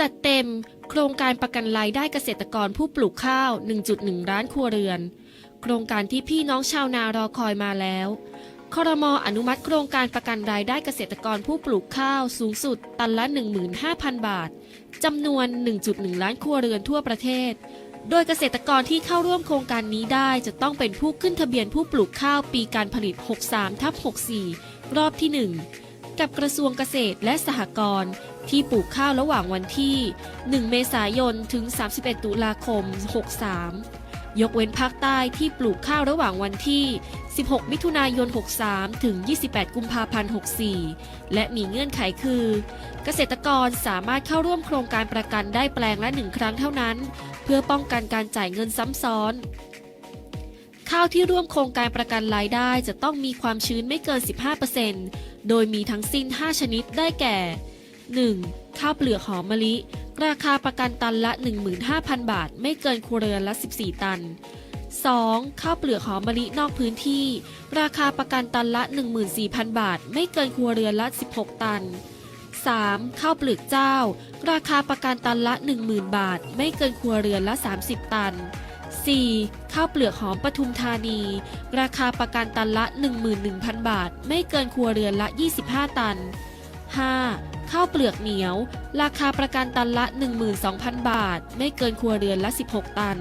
จัดเต็มโครงการประกันรายได้เกษตรกรผู้ปลูกข้าว 1.1 ล้านครัวเรือน โครงการที่พี่น้องชาวนารอคอยมาแล้วครมอนุมัติโครงการประกันรายได้เกษตรกรผู้ปลูกข้าวสูงสุด ตันละ 15,000 บาท จำนวน 1.1 ล้านครัวเรือนทั่วประเทศ โดยเกษตรกรที่เข้าร่วมโครงการนี้ได้จะต้องเป็นผู้ขึ้นทะเบียนผู้ปลูกข้าวปีการผลิต 63ทับ64 รอบที่ 1 กับกระทรวงเกษตรและสหกรณ์ที่ปลูกข้าวระหว่างวันที่ 1 เมษายน ถึง 31 ตุลาคม 63 ยกเว้นภาคใต้ที่ปลูกข้าวระหว่างวันที่ 16 มิถุนายน 63 ถึง 28 กุมภาพันธ์ 64 และมีเงื่อนไขคือ เกษตรกรสามารถเข้าร่วมโครงการประกันได้แปลงละหนึ่งครั้งเท่านั้น เพื่อป้องกันการจ่ายเงินซ้ำซ้อน ข้าวที่ร่วมโครงการประกันรายได้จะต้องมีความชื้นไม่เกิน 15%โดยมีทั้งสิ้น 5 ชนิดได้แก่ 1. ข้าวเปลือกหอมมะลิ ราคาประกันตันละ 15,000 บาท ไม่เกินครัวเรือนละ 14 ตัน 2. ข้าวเปลือกหอมมะลินอกพื้นที่ ราคาประกันตันละ 14,000 บาท ไม่เกินครัวเรือนละ 16 ตัน 3. ข้าวเปลือกเจ้า ราคาประกันตันละ 10,000 บาท ไม่เกินครัวเรือนละ 30 ตัน 4. ข้าวเปลือกหอมปทุมธานี ราคาประกันตันละ 11,000 บาท ไม่เกินครัวเรือนละ 25 ตัน 5. ข้าวเปลือกเหนียว ราคาประกันตันละ 12,000 บาท ไม่เกินครัวเรือนละ 16 ตัน